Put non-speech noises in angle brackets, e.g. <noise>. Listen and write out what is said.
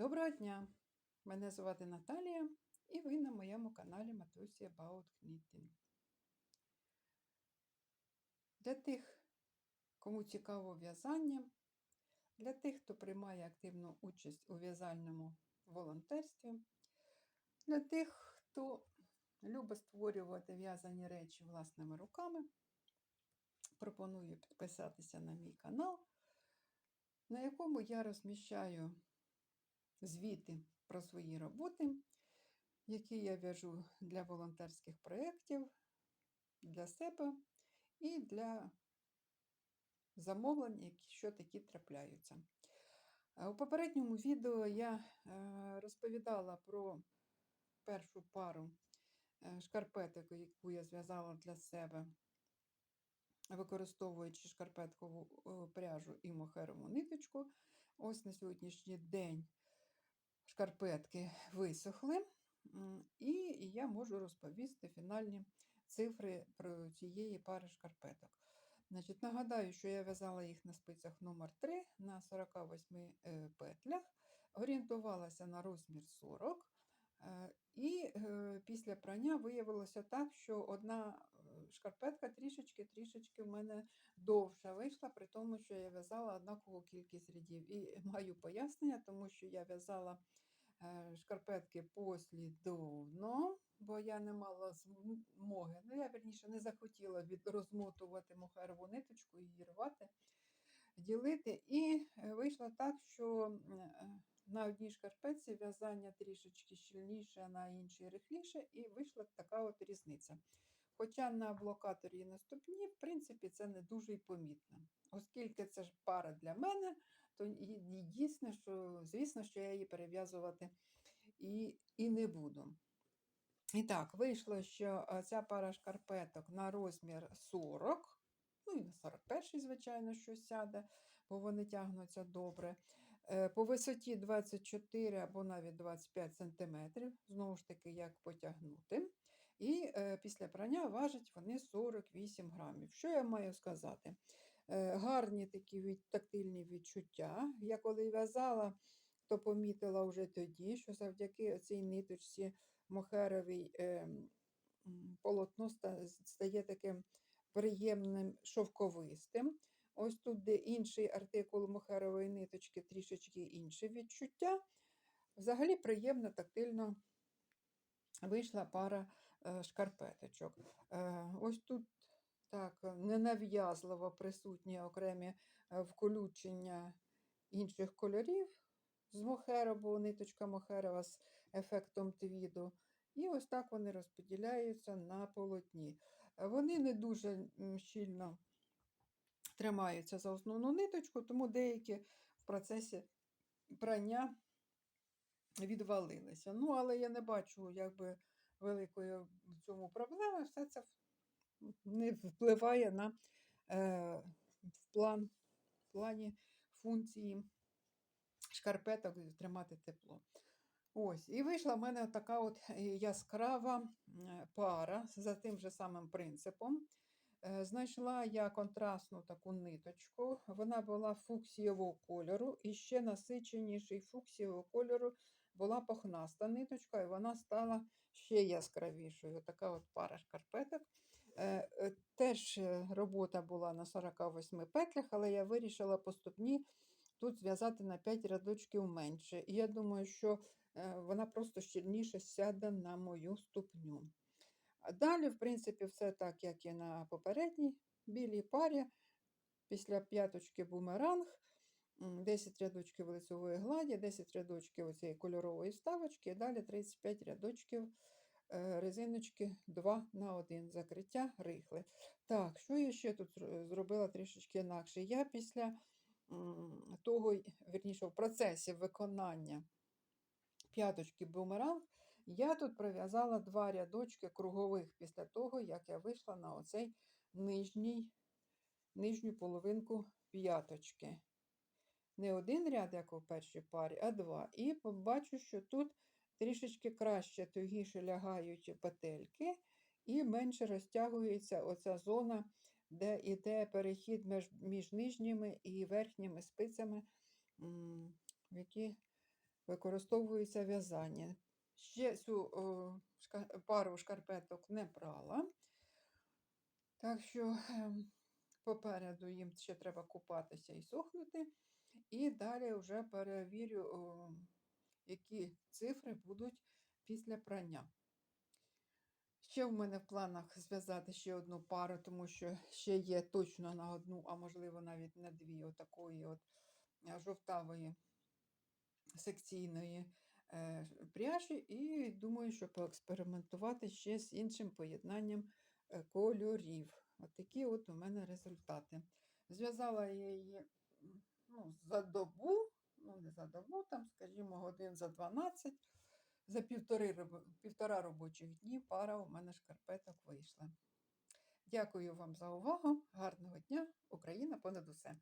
Доброго дня! Мене звати Наталія, і ви на моєму каналі Матусі About Knitting. Для тих, кому цікаво в'язання, для тих, хто приймає активну участь у в'язальному волонтерстві, для тих, хто любить створювати в'язані речі власними руками, пропоную підписатися на мій канал, на якому я розміщаю звіти про свої роботи, які я в'яжу для волонтерських проєктів, для себе і для замовлень, що такі трапляються. У попередньому відео я е, розповідала про першу пару е, шкарпеток, яку я зв'язала для себе, використовуючи шкарпеткову е, пряжу і мохерову ниточку. Ось на сьогоднішній день шкарпетки висохли, і я можу розповісти фінальні цифри про цієї пари шкарпеток. Значить, Нагадаю, що я в'язала їх на спицях номер 3 на 48 е, петлях, орієнтувалася на розмір 40. Е, і е, після прання виявилося так, що одна шкарпетка трішечки-трішечки в мене довша вийшла, при тому, що я в'язала однакову кількість рядів. І <laughs> маю пояснення, тому що я в'язала шкарпетки послідовно, бо я не мала змоги. Ну, я верніше не захотіла розмотувати мохерову ниточку і рвати, ділити. І е, вийшло так, що е, на одній шкарпетці в'язання трішечки щільніше, а на іншій рихліше, і вийшла така от різниця. Хоча на блокаторі і на ступні, в принципі, це не дуже й помітно. Оскільки це ж пара для мене, то дійсно, що, звісно, що я її перев'язувати і, і не буду. І так, вийшло, що ця пара шкарпеток на розмір 40, ну і на 41, звичайно, що сяде, бо вони тягнуться добре. Е, по висоті 24 або навіть 25 см, знову ж таки, як потягнути. І е, після прання важать вони 48 грамів. Що я маю сказати? Е, гарні такі від, тактильні відчуття. Я коли в'язала, то помітила вже тоді, що завдяки цій ниточці мохеровій е, полотно стає таким приємним шовковистим. Ось тут, де інший артикул мохерової ниточки, трішечки інше відчуття. Взагалі приємно тактильно вийшла пара шкарпеточок. Е, ось тут так, ненав'язливо присутні окремі е, включення інших кольорів з мохера, бо ниточка мохерова з ефектом твіду. І ось так вони розподіляються на полотні. Вони не дуже щільно тримаються за основну ниточку, тому деякі в процесі прання відвалилися. Ну, але я не бачу якби великої в цьому проблеми. Все це не впливає на е, в план, в плані функції шкарпеток тримати тепло. Ось, І вийшла в мене така от е, яскрава пара за тим же самим принципом. Е, знайшла я контрастну таку ниточку, вона була фуксієвого кольору, і ще насиченіший фуксієвого кольору була похнаста ниточка, і вона стала ще яскравішою. Така от пара шкарпеток. Е, е, теж робота була на 48 петлях, але я вирішила поступні тут зв'язати на 5 рядочків менше. І я думаю, що вона просто щільніше сяде на мою ступню. Далі, в принципі, все так, як і на попередній білій парі. Після п'яточки бумеранг, 10 рядочків лицевої гладі, 10 рядочків оцієї кольорової ставочки, і далі 35 рядочків е, резиночки 2 на 1 закриття рихли. Так, що я ще тут зробила трішечки інакше? Я після того, верніше, в процесі виконання п'яточки бумеранг я тут пров'язала два рядочки кругових після того, як я вийшла на оцей нижній, нижню половинку п'яточки. Не один ряд, як у першій парі, а два. І побачу, що тут трішечки краще тугіше лягають петельки, і менше розтягується оця зона, де йде перехід між, між нижніми і верхніми спицями, які використовується в'язання. Ще цю о, шка- пару шкарпеток не брала. Так що ем, попереду їм ще треба купатися і сохнути. І далі вже перевірю, які цифри будуть після прання. Ще в мене в планах зв'язати ще одну пару, тому що ще є точно на одну, а можливо навіть на дві отакої от е, жовтавої секційної е, пряжі. І думаю, що поекспериментувати ще з іншим поєднанням е, кольорів. От от у мене результати. Зв'язала я її ну, за добу, ну не за добу, там, скажімо, годин за 12. За півтори, півтора робочих дні пара у мене шкарпеток вийшла. Дякую вам за увагу. Гарного дня! Україна понад усе!